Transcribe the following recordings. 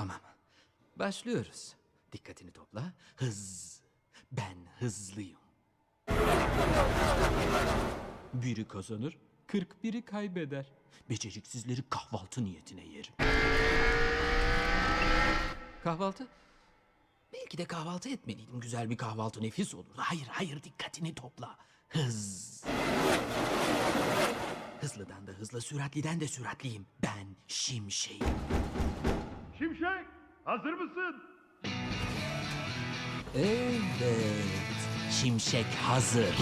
Tamam. Başlıyoruz. Dikkatini topla. Hız. Ben hızlıyım. Biri kazanır, 41'i kaybeder. Beceriksizleri kahvaltı niyetine yerim. Kahvaltı? Belki de kahvaltı etmeliydim. Güzel bir kahvaltı nefis olur. Hayır, hayır dikkatini topla. Hız. Hızlıdan da hızlı, süratliden de süratliyim. Ben şimşeğim. Şimşek hazır mısın? Evet. Şimşek hazır.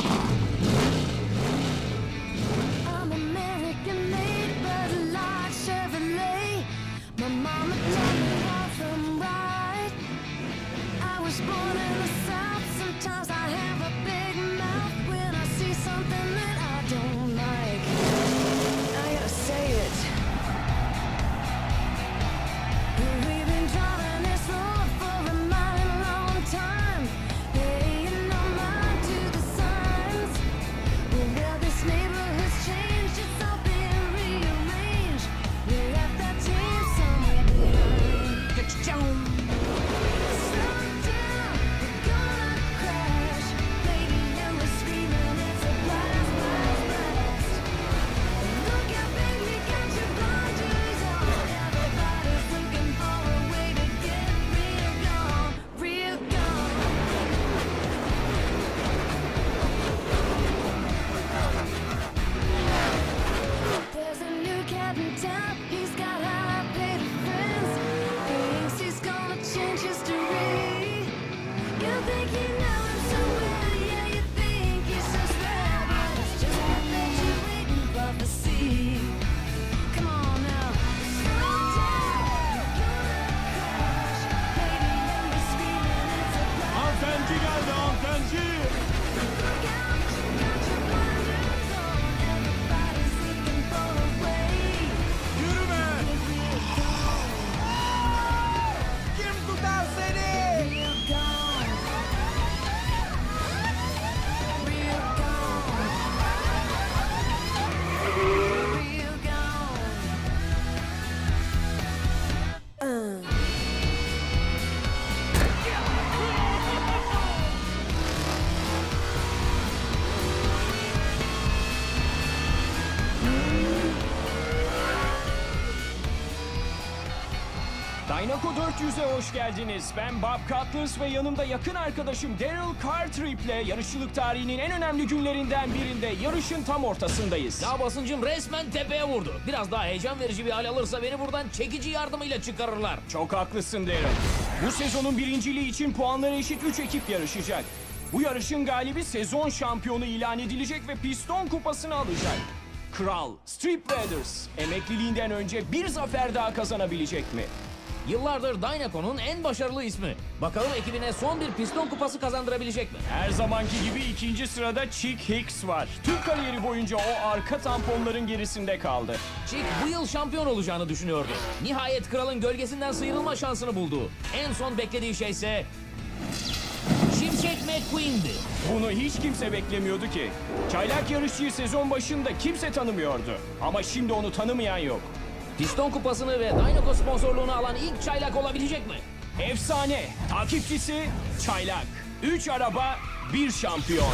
Dynaco 400'e hoş geldiniz. Ben Bob Cutlass ve yanımda yakın arkadaşım Daryl Cartrip ile yarışçılık tarihinin en önemli günlerinden birinde yarışın tam ortasındayız. Ya basıncım resmen tepeye vurdu. Biraz daha heyecan verici bir hal alırsa beni buradan çekici yardımıyla çıkarırlar. Çok haklısın Daryl. Bu sezonun birinciliği için puanları eşit 3 ekip yarışacak. Bu yarışın galibi sezon şampiyonu ilan edilecek ve piston kupasını alacak. Kral, Strip Raiders, emekliliğinden önce bir zafer daha kazanabilecek mi? Yıllardır Dynaco'nun en başarılı ismi. Bakalım ekibine son bir piston kupası kazandırabilecek mi? Her zamanki gibi ikinci sırada Chick Hicks var. Tüm kariyeri boyunca o arka tamponların gerisinde kaldı. Chick bu yıl şampiyon olacağını düşünüyordu. Nihayet kralın gölgesinden sıyrılma şansını buldu. En son beklediği şey ise... Şimşek McQueen'di. Bunu hiç kimse beklemiyordu ki. Çaylak yarışçıyı sezon başında kimse tanımıyordu. Ama şimdi onu tanımayan yok. Piston kupasını ve Dynaco sponsorluğunu alan ilk çaylak olabilecek mi? Efsane, takipçisi Çaylak. Üç araba, bir şampiyon.